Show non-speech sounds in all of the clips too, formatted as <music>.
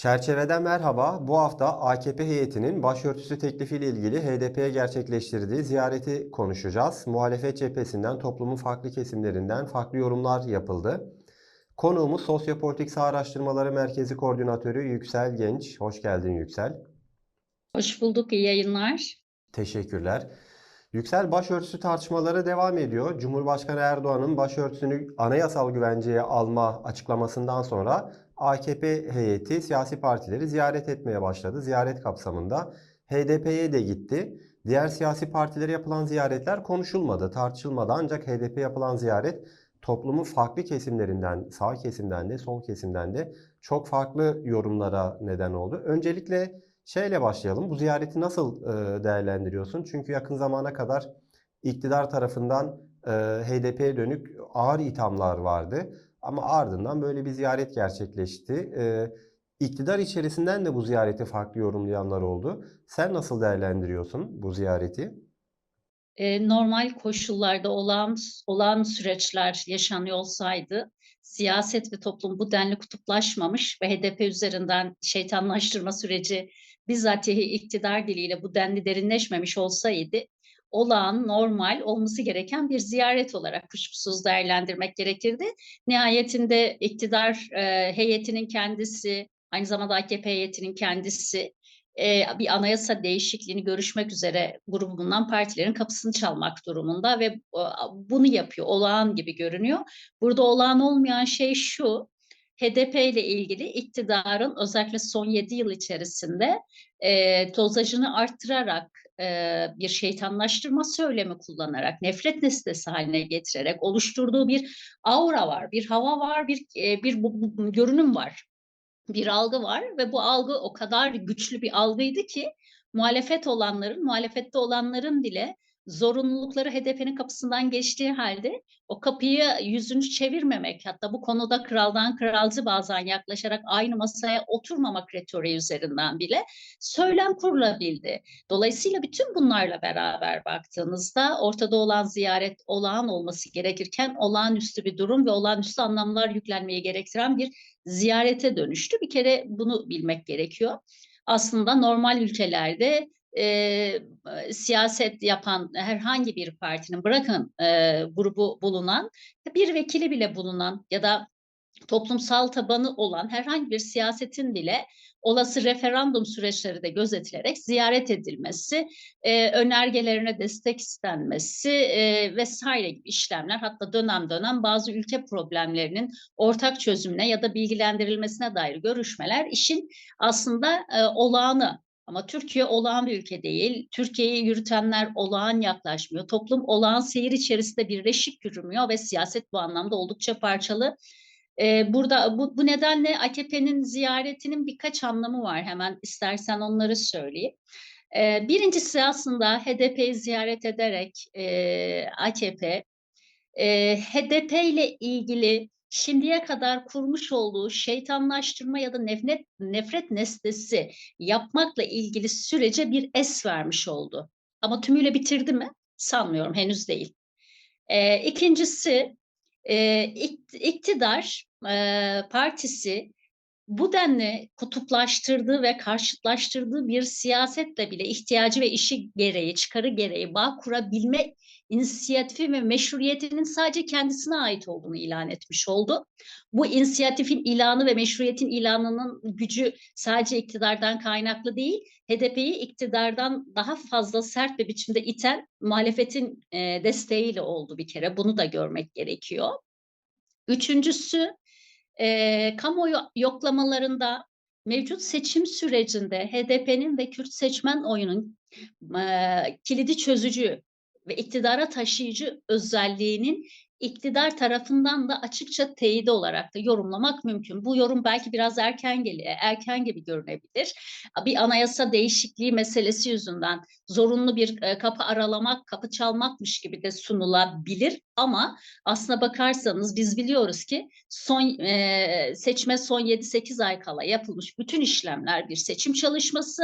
Çerçeveden merhaba. Bu hafta AKP heyetinin başörtüsü teklifiyle ilgili HDP'ye gerçekleştirdiği ziyareti konuşacağız. Muhalefet cephesinden, toplumun farklı kesimlerinden farklı yorumlar yapıldı. Konuğumuz Sosyopolitik Sağ Araştırmaları Merkezi Koordinatörü Yüksel Genç. Hoş geldin Yüksel. Hoş bulduk, iyi yayınlar. Teşekkürler. Yüksel başörtüsü tartışmaları devam ediyor. Cumhurbaşkanı Erdoğan'ın başörtüsünü anayasal güvenceye alma açıklamasından sonra AKP heyeti siyasi partileri ziyaret etmeye başladı. Ziyaret kapsamında HDP'ye de gitti. Diğer siyasi partilere yapılan ziyaretler konuşulmadı, tartışılmadı. Ancak HDP yapılan ziyaret toplumun farklı kesimlerinden, sağ kesimden de, sol kesimden de çok farklı yorumlara neden oldu. Öncelikle Şeyle başlayalım. Bu ziyareti nasıl e, değerlendiriyorsun? Çünkü yakın zamana kadar iktidar tarafından e, HDP'ye dönük ağır ithamlar vardı. Ama ardından böyle bir ziyaret gerçekleşti. E, iktidar içerisinden de bu ziyareti farklı yorumlayanlar oldu. Sen nasıl değerlendiriyorsun bu ziyareti? Ee, normal koşullarda olan olan süreçler yaşanıyor olsaydı siyaset ve toplum bu denli kutuplaşmamış ve HDP üzerinden şeytanlaştırma süreci bizzatihi iktidar diliyle bu denli derinleşmemiş olsaydı olağan, normal olması gereken bir ziyaret olarak kuşkusuz değerlendirmek gerekirdi. Nihayetinde iktidar e, heyetinin kendisi, aynı zamanda AKP heyetinin kendisi e, bir anayasa değişikliğini görüşmek üzere grubundan partilerin kapısını çalmak durumunda ve e, bunu yapıyor. Olağan gibi görünüyor. Burada olağan olmayan şey şu. HDP ile ilgili iktidarın özellikle son 7 yıl içerisinde e, dozajını arttırarak e, bir şeytanlaştırma söylemi kullanarak, nefret nesnesi haline getirerek oluşturduğu bir aura var, bir hava var, bir e, bir bu, bu, görünüm var bir algı var ve bu algı o kadar güçlü bir algıydı ki muhalefet olanların, muhalefette olanların bile zorunlulukları HDP'nin kapısından geçtiği halde o kapıyı yüzünü çevirmemek hatta bu konuda kraldan kralcı bazen yaklaşarak aynı masaya oturmamak retoriği üzerinden bile söylem kurulabildi. Dolayısıyla bütün bunlarla beraber baktığınızda ortada olan ziyaret olağan olması gerekirken olağanüstü bir durum ve olağanüstü anlamlar yüklenmeyi gerektiren bir ziyarete dönüştü. Bir kere bunu bilmek gerekiyor. Aslında normal ülkelerde e, siyaset yapan herhangi bir partinin bırakın e, grubu bulunan bir vekili bile bulunan ya da toplumsal tabanı olan herhangi bir siyasetin bile olası referandum süreçleri de gözetilerek ziyaret edilmesi, e, önergelerine destek istenmesi e, vesaire gibi işlemler hatta dönem dönem bazı ülke problemlerinin ortak çözümüne ya da bilgilendirilmesine dair görüşmeler işin aslında e, olağanı ama Türkiye olağan bir ülke değil. Türkiye'yi yürütenler olağan yaklaşmıyor. Toplum olağan seyir içerisinde birleşik yürümüyor ve siyaset bu anlamda oldukça parçalı. Ee, burada bu, bu nedenle AKP'nin ziyaretinin birkaç anlamı var. Hemen istersen onları söyleyeyim. Ee, birincisi aslında HDP'yi ziyaret ederek e, AKP e, HDP ile ilgili şimdiye kadar kurmuş olduğu şeytanlaştırma ya da nefret, nefret nesnesi yapmakla ilgili sürece bir es vermiş oldu. Ama tümüyle bitirdi mi? Sanmıyorum, henüz değil. E, ikincisi, e, iktidar e, partisi bu denli kutuplaştırdığı ve karşıtlaştırdığı bir siyasetle bile ihtiyacı ve işi gereği, çıkarı gereği bağ kurabilme inisiyatifi ve meşruiyetinin sadece kendisine ait olduğunu ilan etmiş oldu. Bu inisiyatifin ilanı ve meşruiyetin ilanının gücü sadece iktidardan kaynaklı değil, HDP'yi iktidardan daha fazla sert bir biçimde iten muhalefetin e, desteğiyle oldu bir kere. Bunu da görmek gerekiyor. Üçüncüsü, e, kamuoyu yoklamalarında mevcut seçim sürecinde HDP'nin ve Kürt seçmen oyunun e, kilidi çözücü ve iktidara taşıyıcı özelliğinin iktidar tarafından da açıkça teyidi olarak da yorumlamak mümkün. Bu yorum belki biraz erken geliyor, erken gibi görünebilir. Bir anayasa değişikliği meselesi yüzünden zorunlu bir e, kapı aralamak, kapı çalmakmış gibi de sunulabilir. Ama aslına bakarsanız biz biliyoruz ki son e, seçme son 7-8 ay kala yapılmış bütün işlemler bir seçim çalışması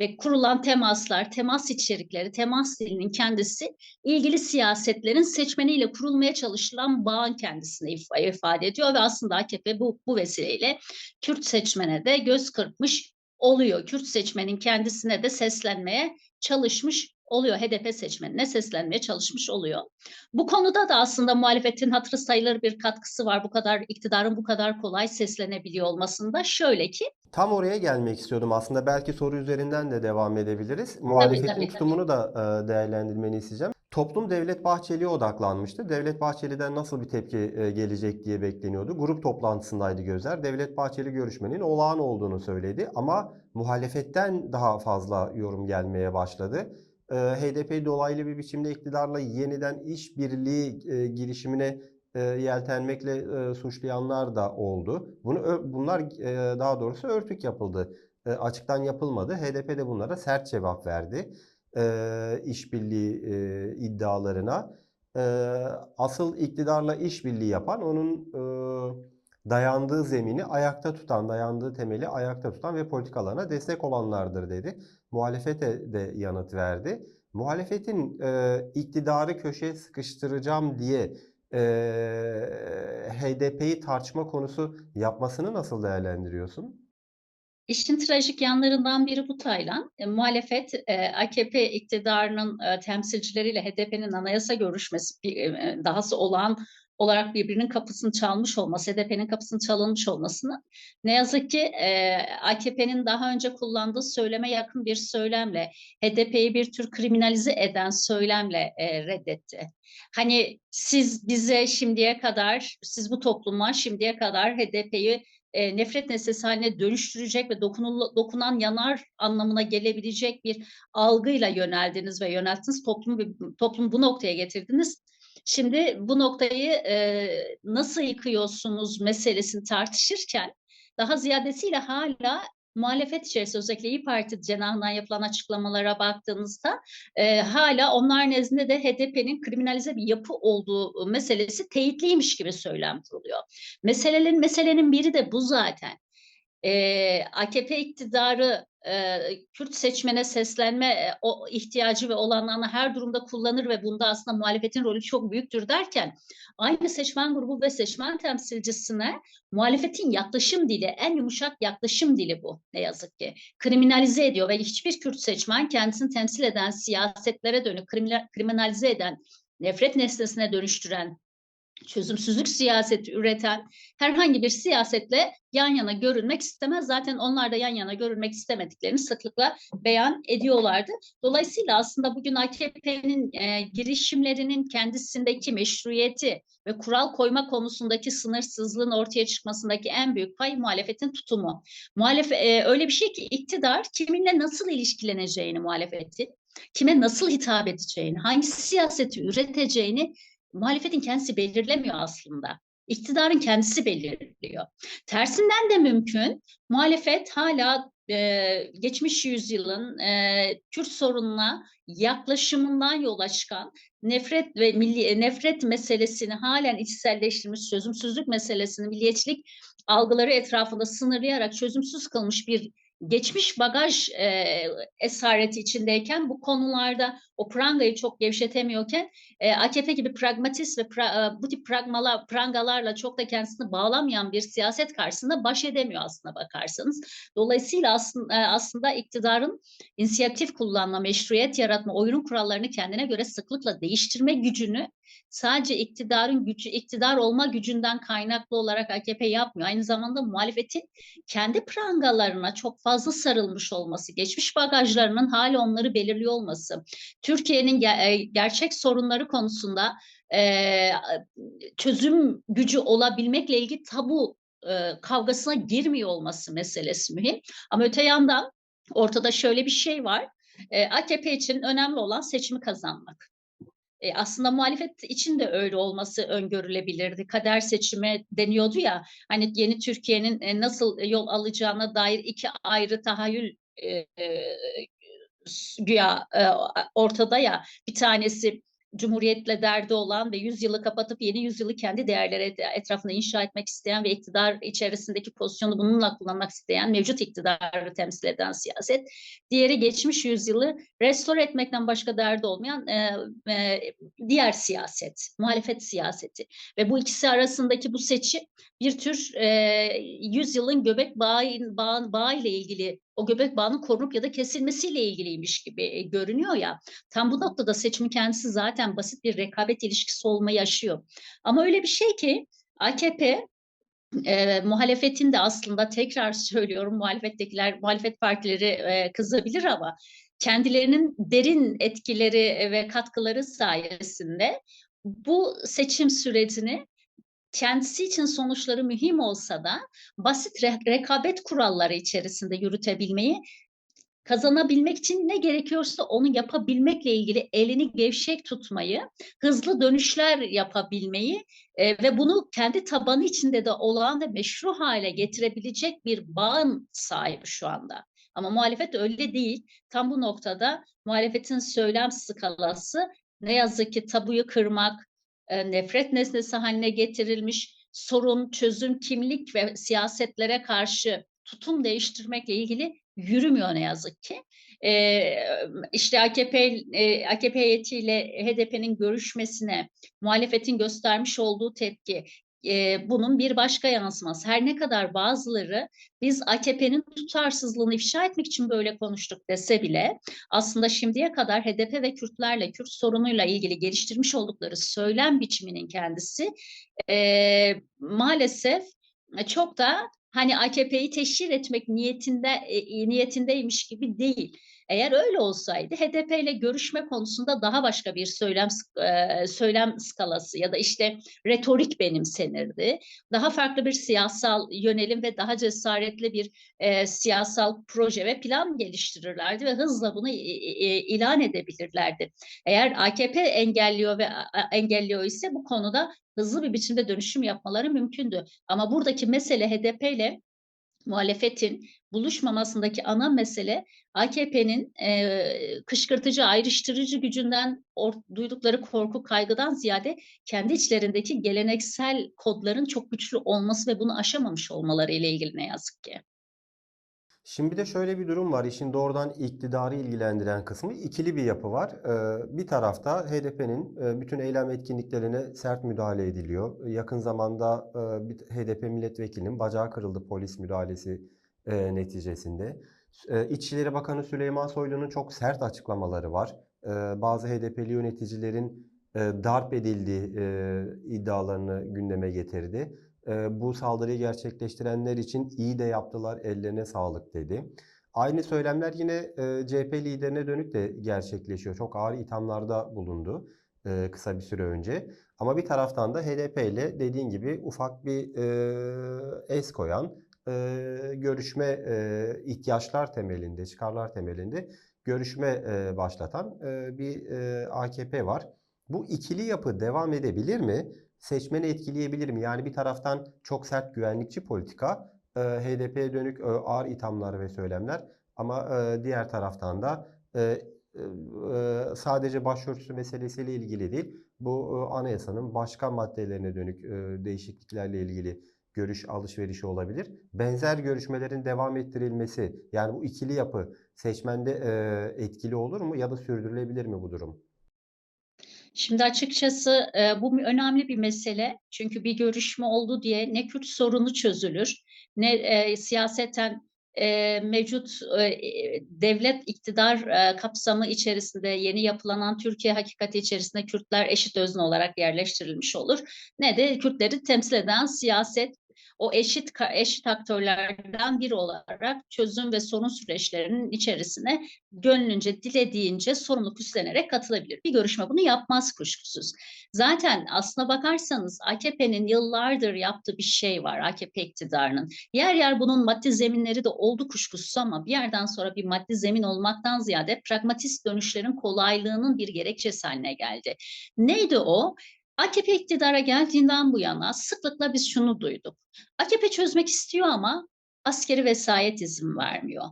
ve kurulan temaslar, temas içerikleri, temas dilinin kendisi ilgili siyasetlerin seçmeniyle kurulmaya çalışılan bağın kendisine if- ifade ediyor ve aslında AKP bu, bu vesileyle Kürt seçmene de göz kırpmış oluyor. Kürt seçmenin kendisine de seslenmeye çalışmış oluyor. HDP seçmenine seslenmeye çalışmış oluyor. Bu konuda da aslında muhalefetin hatırı sayılır bir katkısı var. Bu kadar iktidarın bu kadar kolay seslenebiliyor olmasında. Şöyle ki Tam oraya gelmek istiyordum. Aslında belki soru üzerinden de devam edebiliriz. Muhalefetin tabii, tutumunu da değerlendirmeni isteyeceğim. Toplum Devlet Bahçeli'ye odaklanmıştı. Devlet Bahçeli'den nasıl bir tepki e, gelecek diye bekleniyordu. Grup toplantısındaydı gözler. Devlet Bahçeli görüşmenin olağan olduğunu söyledi ama muhalefetten daha fazla yorum gelmeye başladı. E, HDP dolaylı bir biçimde iktidarla yeniden işbirliği e, girişimine yeltenmekle suçlayanlar da oldu. Bunu bunlar daha doğrusu örtük yapıldı. Açıktan yapılmadı. HDP de bunlara sert cevap verdi. E, işbirliği e, iddialarına. E, asıl iktidarla işbirliği yapan onun e, dayandığı zemini ayakta tutan, dayandığı temeli ayakta tutan ve politikalarına destek olanlardır dedi. Muhalefete de yanıt verdi. Muhalefetin e, iktidarı köşeye sıkıştıracağım diye e, HDP'yi tartışma konusu yapmasını nasıl değerlendiriyorsun? İşin trajik yanlarından biri bu Taylan. E, muhalefet e, AKP iktidarının e, temsilcileriyle HDP'nin anayasa görüşmesi bir, e, dahası olan olarak birbirinin kapısını çalmış olması, HDP'nin kapısını çalınmış olmasını ne yazık ki e, AKP'nin daha önce kullandığı söyleme yakın bir söylemle, HDP'yi bir tür kriminalize eden söylemle e, reddetti. Hani siz bize şimdiye kadar, siz bu topluma şimdiye kadar HDP'yi e, nefret nesnesi haline dönüştürecek ve dokunul, dokunan yanar anlamına gelebilecek bir algıyla yöneldiniz ve yönelttiniz. Toplum, toplum bu noktaya getirdiniz. Şimdi bu noktayı e, nasıl yıkıyorsunuz meselesini tartışırken daha ziyadesiyle hala muhalefet içerisinde özellikle İYİ Parti cenahından yapılan açıklamalara baktığınızda e, hala onlar nezdinde de HDP'nin kriminalize bir yapı olduğu meselesi teyitliymiş gibi söylem kuruluyor. Meselelerin meselenin biri de bu zaten. Ee, AKP iktidarı e, Kürt seçmene seslenme e, o ihtiyacı ve olanlarını her durumda kullanır ve bunda aslında muhalefetin rolü çok büyüktür derken aynı seçmen grubu ve seçmen temsilcisine muhalefetin yaklaşım dili en yumuşak yaklaşım dili bu ne yazık ki. Kriminalize ediyor ve hiçbir Kürt seçmen kendisini temsil eden siyasetlere dönük kriminalize eden nefret nesnesine dönüştüren çözümsüzlük siyaseti üreten herhangi bir siyasetle yan yana görünmek istemez. Zaten onlar da yan yana görünmek istemediklerini sıklıkla beyan ediyorlardı. Dolayısıyla aslında bugün AKP'nin e, girişimlerinin kendisindeki meşruiyeti ve kural koyma konusundaki sınırsızlığın ortaya çıkmasındaki en büyük pay muhalefetin tutumu. Muhalef e, öyle bir şey ki iktidar kiminle nasıl ilişkileneceğini muhalefetin, kime nasıl hitap edeceğini, hangi siyaseti üreteceğini muhalefetin kendisi belirlemiyor aslında. İktidarın kendisi belirliyor. Tersinden de mümkün. Muhalefet hala e, geçmiş yüzyılın e, Kürt sorununa yaklaşımından yola çıkan nefret ve milli nefret meselesini halen içselleştirmiş, çözümsüzlük meselesini milliyetçilik algıları etrafında sınırlayarak çözümsüz kılmış bir geçmiş bagaj e, esareti içindeyken bu konularda o prangayı çok gevşetemiyorken e, AKP gibi pragmatist ve pra, bu tip pragmalar, prangalarla çok da kendisini bağlamayan bir siyaset karşısında baş edemiyor aslında bakarsanız. Dolayısıyla aslında, aslında iktidarın inisiyatif kullanma, meşruiyet yaratma, oyunun kurallarını kendine göre sıklıkla değiştirme gücünü sadece iktidarın gücü, iktidar olma gücünden kaynaklı olarak AKP yapmıyor. Aynı zamanda muhalefetin kendi prangalarına çok fazla sarılmış olması, geçmiş bagajlarının hala onları belirliyor olması, Türkiye'nin ger- gerçek sorunları konusunda e, çözüm gücü olabilmekle ilgili tabu e, kavgasına girmiyor olması meselesi mühim. Ama öte yandan ortada şöyle bir şey var. E, AKP için önemli olan seçimi kazanmak. E, aslında muhalefet için de öyle olması öngörülebilirdi. Kader seçimi deniyordu ya, hani yeni Türkiye'nin e, nasıl yol alacağına dair iki ayrı tahayyül e, e, güya e, ortada ya. Bir tanesi Cumhuriyetle derdi olan ve yüzyılı kapatıp yeni yüzyılı kendi değerleri etrafında inşa etmek isteyen ve iktidar içerisindeki pozisyonu bununla kullanmak isteyen mevcut iktidarı temsil eden siyaset. Diğeri geçmiş yüzyılı restore etmekten başka derdi olmayan e, e, diğer siyaset, muhalefet siyaseti. Ve bu ikisi arasındaki bu seçim bir tür e, yüzyılın göbek bağı, bağ, bağı ile ilgili o göbek bağının korunup ya da kesilmesiyle ilgiliymiş gibi e, görünüyor ya. Tam bu noktada seçimin kendisi zaten basit bir rekabet ilişkisi olmayı aşıyor. Ama öyle bir şey ki AKP e, muhalefetin de aslında tekrar <laughs> söylüyorum muhalefettekiler, muhalefet partileri e, kızabilir ama kendilerinin derin etkileri ve katkıları sayesinde bu seçim sürecini kendisi için sonuçları mühim olsa da basit re- rekabet kuralları içerisinde yürütebilmeyi kazanabilmek için ne gerekiyorsa onu yapabilmekle ilgili elini gevşek tutmayı, hızlı dönüşler yapabilmeyi e, ve bunu kendi tabanı içinde de olağan ve meşru hale getirebilecek bir bağın sahibi şu anda. Ama muhalefet öyle değil. Tam bu noktada muhalefetin söylem skalası ne yazık ki tabuyu kırmak, e, nefret nesnesi haline getirilmiş sorun, çözüm, kimlik ve siyasetlere karşı tutum değiştirmekle ilgili yürümüyor ne yazık ki. Ee, işte AKP e, AKP heyetiyle HDP'nin görüşmesine muhalefetin göstermiş olduğu tepki e, bunun bir başka yansıması. Her ne kadar bazıları biz AKP'nin tutarsızlığını ifşa etmek için böyle konuştuk dese bile aslında şimdiye kadar HDP ve Kürtlerle Kürt sorunuyla ilgili geliştirmiş oldukları söylem biçiminin kendisi e, maalesef çok da hani AKP'yi teşhir etmek niyetinde e, niyetindeymiş gibi değil. Eğer öyle olsaydı HDP ile görüşme konusunda daha başka bir söylem e, söylem skalası ya da işte retorik benimsenirdi. Daha farklı bir siyasal yönelim ve daha cesaretli bir e, siyasal proje ve plan geliştirirlerdi ve hızla bunu e, e, ilan edebilirlerdi. Eğer AKP engelliyor ve engelliyor ise bu konuda hızlı bir biçimde dönüşüm yapmaları mümkündü. Ama buradaki mesele HDP ile muhalefetin buluşmamasındaki ana mesele AKP'nin e, kışkırtıcı, ayrıştırıcı gücünden or, duydukları korku, kaygıdan ziyade kendi içlerindeki geleneksel kodların çok güçlü olması ve bunu aşamamış olmaları ile ilgili ne yazık ki. Şimdi bir de şöyle bir durum var. İşin doğrudan iktidarı ilgilendiren kısmı ikili bir yapı var. Ee, bir tarafta HDP'nin e, bütün eylem etkinliklerine sert müdahale ediliyor. Yakın zamanda e, bir HDP milletvekilinin bacağı kırıldı polis müdahalesi e, neticesinde. İçişleri Bakanı Süleyman Soylu'nun çok sert açıklamaları var. Bazı HDP'li yöneticilerin darp edildiği iddialarını gündeme getirdi. Bu saldırıyı gerçekleştirenler için iyi de yaptılar, ellerine sağlık dedi. Aynı söylemler yine CHP liderine dönük de gerçekleşiyor. Çok ağır ithamlarda bulundu kısa bir süre önce. Ama bir taraftan da HDP ile dediğin gibi ufak bir es koyan, görüşme ihtiyaçlar temelinde, çıkarlar temelinde görüşme başlatan bir AKP var. Bu ikili yapı devam edebilir mi? Seçmeni etkileyebilir mi? Yani bir taraftan çok sert güvenlikçi politika, e, HDP'ye dönük e, ağır ithamlar ve söylemler ama e, diğer taraftan da sadece başörtüsü meselesiyle ilgili değil, bu anayasanın başka maddelerine dönük değişikliklerle ilgili görüş alışverişi olabilir. Benzer görüşmelerin devam ettirilmesi, yani bu ikili yapı seçmende etkili olur mu ya da sürdürülebilir mi bu durum? Şimdi açıkçası e, bu önemli bir mesele. Çünkü bir görüşme oldu diye ne Kürt sorunu çözülür, ne e, siyaseten e, mevcut e, devlet iktidar e, kapsamı içerisinde yeni yapılanan Türkiye hakikati içerisinde Kürtler eşit özne olarak yerleştirilmiş olur. Ne de Kürtleri temsil eden siyaset o eşit eşit aktörlerden biri olarak çözüm ve sorun süreçlerinin içerisine gönlünce, dilediğince sorumluluk üstlenerek katılabilir. Bir görüşme bunu yapmaz kuşkusuz. Zaten aslına bakarsanız AKP'nin yıllardır yaptığı bir şey var AKP iktidarının. Yer yer bunun maddi zeminleri de oldu kuşkusuz ama bir yerden sonra bir maddi zemin olmaktan ziyade pragmatist dönüşlerin kolaylığının bir gerekçesi haline geldi. Neydi o? AKP iktidara geldiğinden bu yana sıklıkla biz şunu duyduk. AKP çözmek istiyor ama askeri vesayet izin vermiyor.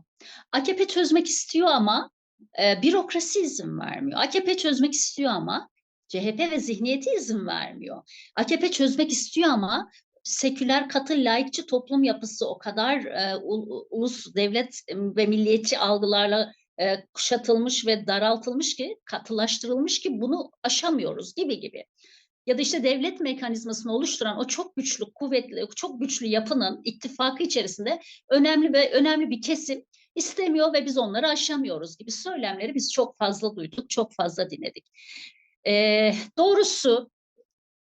AKP çözmek istiyor ama e, bürokrasi izin vermiyor. AKP çözmek istiyor ama CHP ve zihniyeti izin vermiyor. AKP çözmek istiyor ama seküler katı laikçi toplum yapısı o kadar e, ul- ulus devlet ve milliyetçi algılarla e, kuşatılmış ve daraltılmış ki katılaştırılmış ki bunu aşamıyoruz gibi gibi. Ya da işte devlet mekanizmasını oluşturan o çok güçlü, kuvvetli, çok güçlü yapının ittifakı içerisinde önemli ve önemli bir kesim istemiyor ve biz onları aşamıyoruz gibi söylemleri biz çok fazla duyduk, çok fazla dinledik. Ee, doğrusu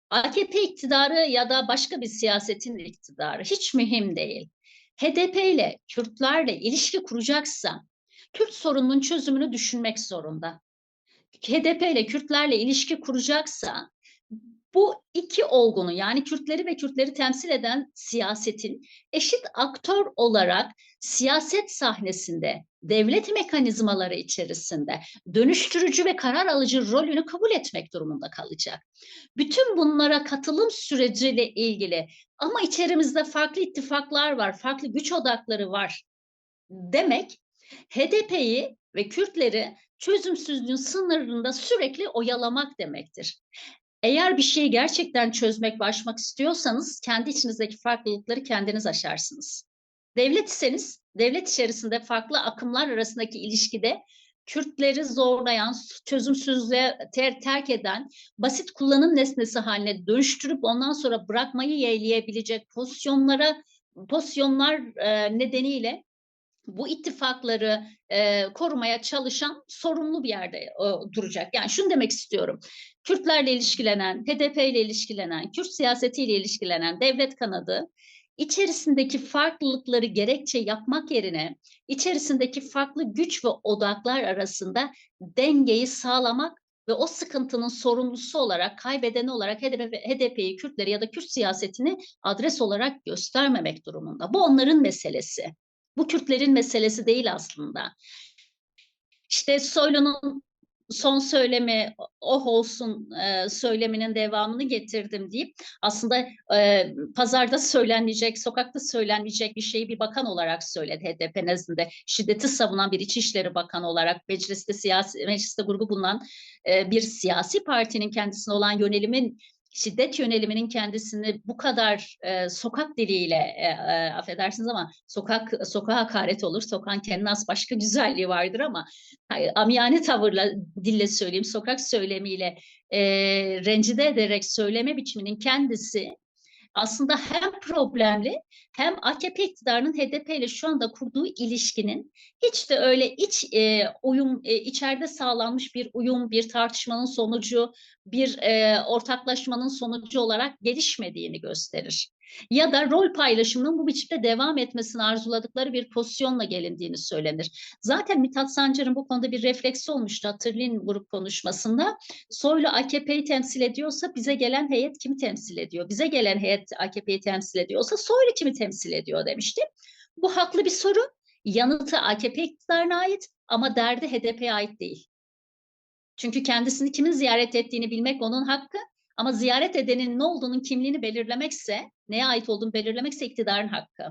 AKP iktidarı ya da başka bir siyasetin iktidarı hiç mühim değil. HDP ile Kürtlerle ilişki kuracaksa Kürt sorununun çözümünü düşünmek zorunda. HDP ile Kürtlerle ilişki kuracaksa bu iki olgunun yani Kürtleri ve Kürtleri temsil eden siyasetin eşit aktör olarak siyaset sahnesinde, devlet mekanizmaları içerisinde dönüştürücü ve karar alıcı rolünü kabul etmek durumunda kalacak. Bütün bunlara katılım süreciyle ilgili ama içerimizde farklı ittifaklar var, farklı güç odakları var demek HDP'yi ve Kürtleri çözümsüzlüğün sınırında sürekli oyalamak demektir. Eğer bir şeyi gerçekten çözmek ve aşmak istiyorsanız kendi içinizdeki farklılıkları kendiniz aşarsınız. Devlet iseniz devlet içerisinde farklı akımlar arasındaki ilişkide Kürtleri zorlayan, çözümsüzlüğe ter terk eden, basit kullanım nesnesi haline dönüştürüp ondan sonra bırakmayı yeğleyebilecek pozisyonlara pozisyonlar e, nedeniyle bu ittifakları e, korumaya çalışan sorumlu bir yerde e, duracak. Yani şunu demek istiyorum. Kürtlerle ilişkilenen, HDP ile ilişkilenen, Kürt siyasetiyle ilişkilenen devlet kanadı içerisindeki farklılıkları gerekçe yapmak yerine içerisindeki farklı güç ve odaklar arasında dengeyi sağlamak ve o sıkıntının sorumlusu olarak, kaybedeni olarak HDP'yi, Kürtleri ya da Kürt siyasetini adres olarak göstermemek durumunda. Bu onların meselesi. Bu Kürtlerin meselesi değil aslında. İşte Soylu'nun son söylemi oh olsun e, söyleminin devamını getirdim deyip aslında e, pazarda söylenmeyecek, sokakta söylenmeyecek bir şeyi bir bakan olarak söyledi HDP nezdinde. Şiddeti savunan bir İçişleri Bakanı olarak mecliste siyasi mecliste grubu bulunan e, bir siyasi partinin kendisine olan yönelimin şiddet yöneliminin kendisini bu kadar e, sokak diliyle e, e, affedersiniz ama sokak sokağa hakaret olur. Sokağın kendine az başka güzelliği vardır ama amiyane tavırla dille söyleyeyim sokak söylemiyle e, rencide ederek söyleme biçiminin kendisi aslında hem problemli hem AKP iktidarının HDP ile şu anda kurduğu ilişkinin hiç de öyle iç e, uyum e, içeride sağlanmış bir uyum, bir tartışmanın sonucu, bir e, ortaklaşmanın sonucu olarak gelişmediğini gösterir. Ya da rol paylaşımının bu biçimde devam etmesini arzuladıkları bir pozisyonla gelindiğini söylenir. Zaten Mithat Sancar'ın bu konuda bir refleksi olmuştu hatırlayın grup konuşmasında. Soylu AKP'yi temsil ediyorsa bize gelen heyet kimi temsil ediyor? Bize gelen heyet AKP'yi temsil ediyorsa Soylu kimi temsil ediyor demişti. Bu haklı bir soru. Yanıtı AKP iktidarına ait ama derdi HDP'ye ait değil. Çünkü kendisini kimin ziyaret ettiğini bilmek onun hakkı ama ziyaret edenin ne olduğunun kimliğini belirlemekse, neye ait olduğunu belirlemekse iktidarın hakkı.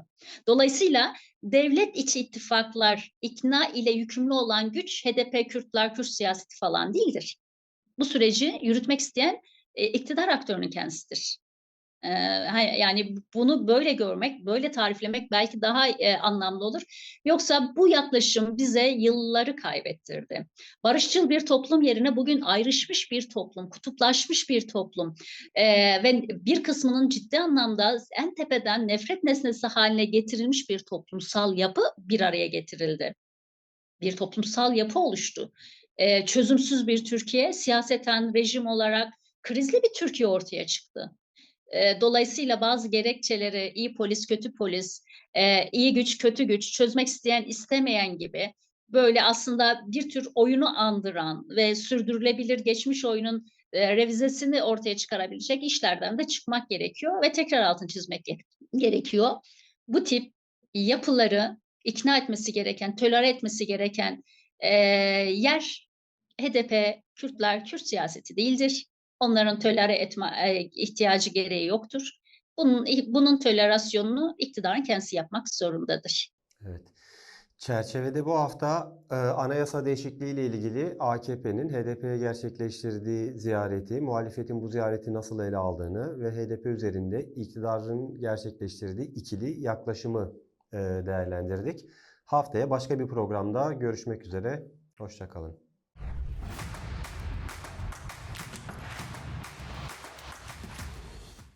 Dolayısıyla devlet içi ittifaklar, ikna ile yükümlü olan güç HDP, Kürtler, Kürt siyaseti falan değildir. Bu süreci yürütmek isteyen e, iktidar aktörünün kendisidir yani bunu böyle görmek, böyle tariflemek belki daha anlamlı olur. Yoksa bu yaklaşım bize yılları kaybettirdi. Barışçıl bir toplum yerine bugün ayrışmış bir toplum, kutuplaşmış bir toplum ve bir kısmının ciddi anlamda en tepeden nefret nesnesi haline getirilmiş bir toplumsal yapı bir araya getirildi. Bir toplumsal yapı oluştu. çözümsüz bir Türkiye, siyaseten rejim olarak krizli bir Türkiye ortaya çıktı. Dolayısıyla bazı gerekçeleri iyi polis, kötü polis, iyi güç, kötü güç çözmek isteyen, istemeyen gibi böyle aslında bir tür oyunu andıran ve sürdürülebilir geçmiş oyunun revizesini ortaya çıkarabilecek işlerden de çıkmak gerekiyor ve tekrar altın çizmek gerekiyor. Bu tip yapıları ikna etmesi gereken, tolere etmesi gereken yer HDP, Kürtler, Kürt siyaseti değildir. Onların tölere etme e, ihtiyacı gereği yoktur. Bunun, bunun tolerasyonunu iktidarın kendisi yapmak zorundadır. Evet. Çerçevede bu hafta e, anayasa değişikliği ile ilgili AKP'nin HDP'ye gerçekleştirdiği ziyareti, muhalefetin bu ziyareti nasıl ele aldığını ve HDP üzerinde iktidarın gerçekleştirdiği ikili yaklaşımı e, değerlendirdik. Haftaya başka bir programda görüşmek üzere. Hoşça kalın.